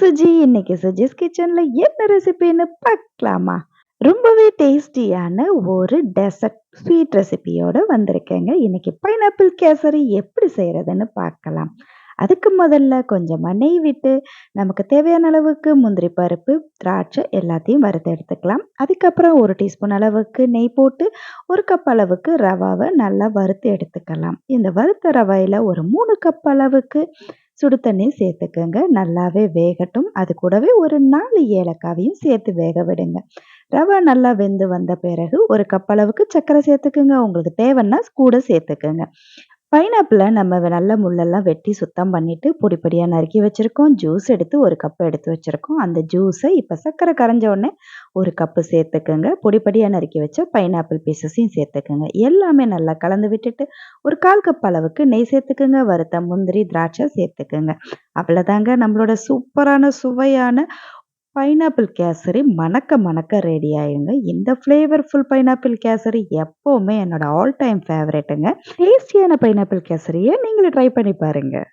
சுஜி. இன்னைக்கு சுஜிஸ் கிச்சன்ல என்ன ரெசிபின்னு பார்க்கலாமா? ரொம்பவே டேஸ்டியான ஒரு டெசர்ட் ஸ்வீட் ரெசிபியோட வந்திருக்கேங்க. இன்னைக்கு பைனாப்பிள் கேசரி எப்படி செய்கிறதுன்னு பார்க்கலாம். அதுக்கு முதல்ல கொஞ்சமாக நெய் விட்டு, நமக்கு தேவையான அளவுக்கு முந்திரி பருப்பு, திராட்சை எல்லாத்தையும் வறுத்து எடுத்துக்கலாம். அதுக்கப்புறம் ஒரு டீஸ்பூன் அளவுக்கு நெய் போட்டு, ஒரு கப் அளவுக்கு ரவாவை நல்லா வறுத்து எடுத்துக்கலாம். இந்த வறுத்த ரவையில் ஒரு மூணு கப் அளவுக்கு சுடு தண்ணி சேர்த்துக்கோங்க நல்லாவே வேகட்டும். அது கூடவே ஒரு நாலு ஏலக்காவையும் சேர்த்து வேக விடுங்க. ரவை நல்லா வெந்து வந்த பிறகு ஒரு கப் அளவுக்கு சர்க்கரை சேர்த்துக்கங்க. உங்களுக்கு தேவைன்னா கூட சேர்த்துக்குங்க பைனாப்பிளை நம்ம நல்ல முள்ளெல்லாம் வெட்டி சுத்தம் பண்ணிட்டு, பொடி நறுக்கி வச்சுருக்கோம். ஜூஸ் எடுத்து ஒரு கப் எடுத்து வச்சுருக்கோம். அந்த ஜூஸை இப்போ சர்க்கரை கரைஞ்ச உடனே ஒரு கப்பு சேர்த்துக்கோங்க. பொடி நறுக்கி வச்ச பைனாப்பிள் பீசஸையும் சேர்த்துக்கோங்க. எல்லாமே நல்லா கலந்து விட்டுட்டு, ஒரு 1/4 கப் அளவுக்கு நெய் சேர்த்துக்கோங்க. வறுத்த முந்திரி, திராட்சை சேர்த்துக்கோங்க. அவ்வளோதாங்க நம்மளோட சூப்பரான சுவையான பைனாப்பிள் கேசரி மணக்க மணக்க ரெடி ஆயிருங்க. இந்த ஃப்ளேவர்ஃபுல் பைனாப்பிள் கேசரி எப்போவுமே என்னோட ஆல் டைம் ஃபேவரேட்டுங்க டேஸ்டியான பைனாப்பிள் கேசரியை நீங்களும் ட்ரை பண்ணி பாருங்கள்